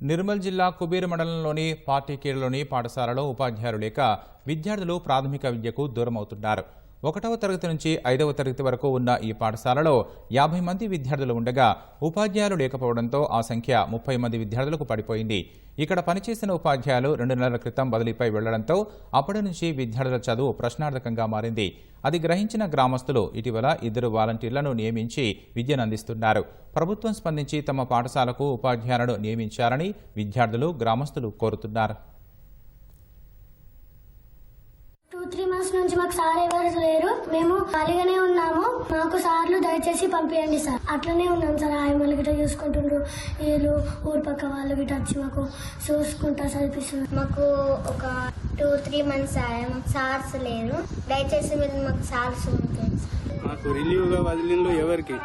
నిర్మల్ జిల్లా కుబీర్ మండలంలోని పార్టీ పార్టీకీడులోని పాఠశాలలో ఉపాధ్యాయులు లేక విద్యార్థులు ప్రాథమిక విద్యకు దూరమవుతున్నారు. ఒకటవ తరగతి నుంచి ఐదవ తరగతి వరకు ఉన్న ఈ పాఠశాలలో యాభై మంది విద్యార్థులు ఉండగా ఉపాధ్యాయులు లేకపోవడంతో ఆ సంఖ్య ముప్పై మంది విద్యార్థులకు పడిపోయింది. ఇక్కడ పనిచేసిన ఉపాధ్యాయులు రెండు నెలల క్రితం బదిలీపై వెళ్ళడంతో అప్పటి నుంచి విద్యార్థుల చదువు ప్రశ్నార్థకంగా మారింది. అది గ్రహించిన గ్రామస్తులు ఇటీవల ఇద్దరు వాలంటీర్లను నియమించి విద్యను అందిస్తున్నారు. ప్రభుత్వం స్పందించి తమ పాఠశాలకు ఉపాధ్యాయులను నియమించాలని విద్యార్థులు గ్రామస్తులు కోరుతున్నారు. టూ త్రీ మంత్స్ నుంచి మాకు సార్ ఎవరు మేము ఖాళీగానే ఉన్నాము. మాకు సార్లు దయచేసి పంపించండి సార్. అట్లనే ఉన్నాం సార్. ఆయమ్మలు గిట్ట చూసుకుంటుండ్రు. వీళ్ళు ఊరు పక్క వాళ్ళు గిట్ట వచ్చి మాకు చూసుకుంటా చదివిస్తున్నారు మాకు ఒక టూ త్రీ మంత్స్ అయ్యాయి సార్స్ లేరు. దయచేసి మీరు మాకు సార్స్ ఉంటుంది మాకు రిలీవ్గా వదిలిండ్లు ఎవరికి?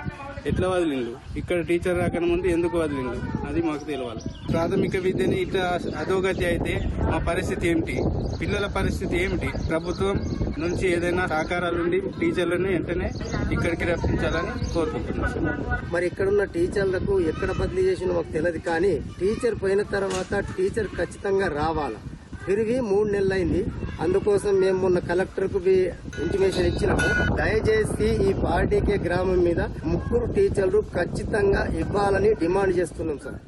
ఎట్లా వదిలిండు ఇక్కడ టీచర్ రాకన ముందు ఎందుకు వదిలిండు అది మాకు తెలియాలి ప్రాథమిక విద్యని ఇట్లా అధోగతి అయితే మా పరిస్థితి ఏమిటి? పిల్లల పరిస్థితి ఏమిటి? ప్రభుత్వం నుంచి ఏదైనా సహకారాలు టీచర్లను వెంటనే ఇక్కడికి రప్పించాలని కోరుకుంటున్నాం. మరి ఇక్కడున్న టీచర్లకు ఎక్కడ బదిలీ చేసినా మాకు తెలియదు కానీ టీచర్ పోయిన తర్వాత టీచర్ ఖచ్చితంగా రావాలా? తిరిగి మూడు నెలలు అయింది అందుకోసం మేము మొన్న కలెక్టర్కు ఇంటిమేషన్ ఇచ్చినాము. దయచేసి ఈ పార్టీకే గ్రామం మీద ముగ్గురు టీచర్లు ఖచ్చితంగా ఇవ్వాలని డిమాండ్ చేస్తున్నాం సార్.